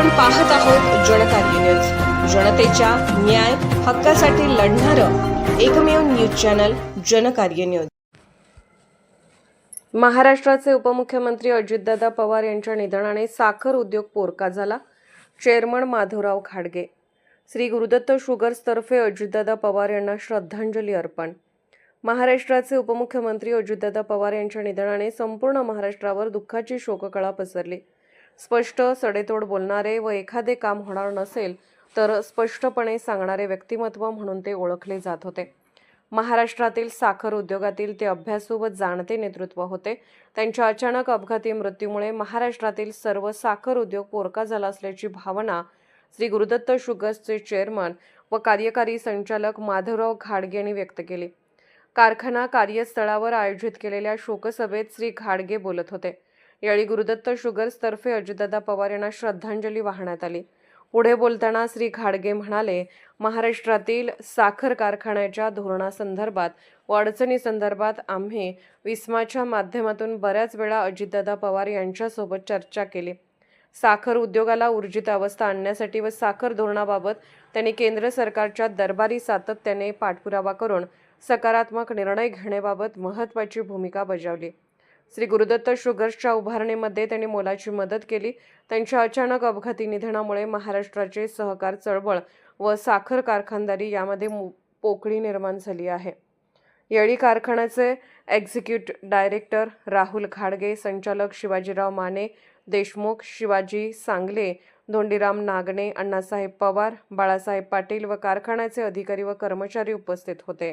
आपण पाहत आहोत जनकार्य न्यूज जनतेच्या न्याय हक्कासाठी लढणारं एकमेव न्यूज चॅनल जनकार्य न्यूज महाराष्ट्राचे उपमुख्यमंत्री अजितदादा पवार यांच्या निधनाने साखर उद्योग पोरका झाला. चेअरमन माधवराव खाडगे श्री गुरुदत्त शुगर्सतर्फे अजितदादा पवार यांना श्रद्धांजली अर्पण. महाराष्ट्राचे उपमुख्यमंत्री अजितदादा पवार यांच्या निधनाने संपूर्ण महाराष्ट्रावर दुःखाची शोककळा पसरली. स्पष्ट सडेतोड बोलणारे व एखादे काम होणार नसेल तर स्पष्टपणे सांगणारे व्यक्तिमत्व म्हणून ते ओळखले जात होते. महाराष्ट्रातील साखर उद्योगातील ते अभ्यासू व जाणते नेतृत्व होते. त्यांच्या अचानक अपघाती मृत्यूमुळे महाराष्ट्रातील सर्व साखर उद्योग पोरका झाला असल्याची भावना श्री गुरुदत्त शुगर्सचे चेअरमन व कार्यकारी संचालक माधवराव घाडगे यांनी व्यक्त केली. कारखाना कार्यस्थळावर आयोजित केलेल्या शोकसभेत श्री घाडगे बोलत होते. यावेळी गुरुदत्त शुगर्सतर्फे अजितदादा पवार यांना श्रद्धांजली वाहण्यात आली. पुढे बोलताना श्री घाडगे म्हणाले महाराष्ट्रातील साखर कारखान्याच्या धोरणासंदर्भात व अडचणीसंदर्भात आम्ही विस्माच्या माध्यमातून बऱ्याच वेळा अजितदादा पवार यांच्यासोबत चर्चा केली. साखर उद्योगाला ऊर्जित अवस्था आणण्यासाठी व साखर धोरणाबाबत त्यांनी केंद्र सरकारच्या दरबारी सातत्याने पाठपुरावा करून सकारात्मक निर्णय घेण्याबाबत महत्त्वाची भूमिका बजावली. श्री गुरुदत्त शुगर्सच्या उभारणीमध्ये त्यांनी मोलाची मदत केली. त्यांच्या अचानक अपघाती निधनामुळे महाराष्ट्राचे सहकार चळवळ व साखर कारखानदारी यामध्ये पोकळी निर्माण झाली आहे. येळी कारखान्याचे एक्झिक्यूट डायरेक्टर राहुल खाडगे संचालक शिवाजीराव माने देशमुख शिवाजी सांगले धोंडीराम नागणे अण्णासाहेब पवार बाळासाहेब पाटील व कारखान्याचे अधिकारी व कर्मचारी उपस्थित होते.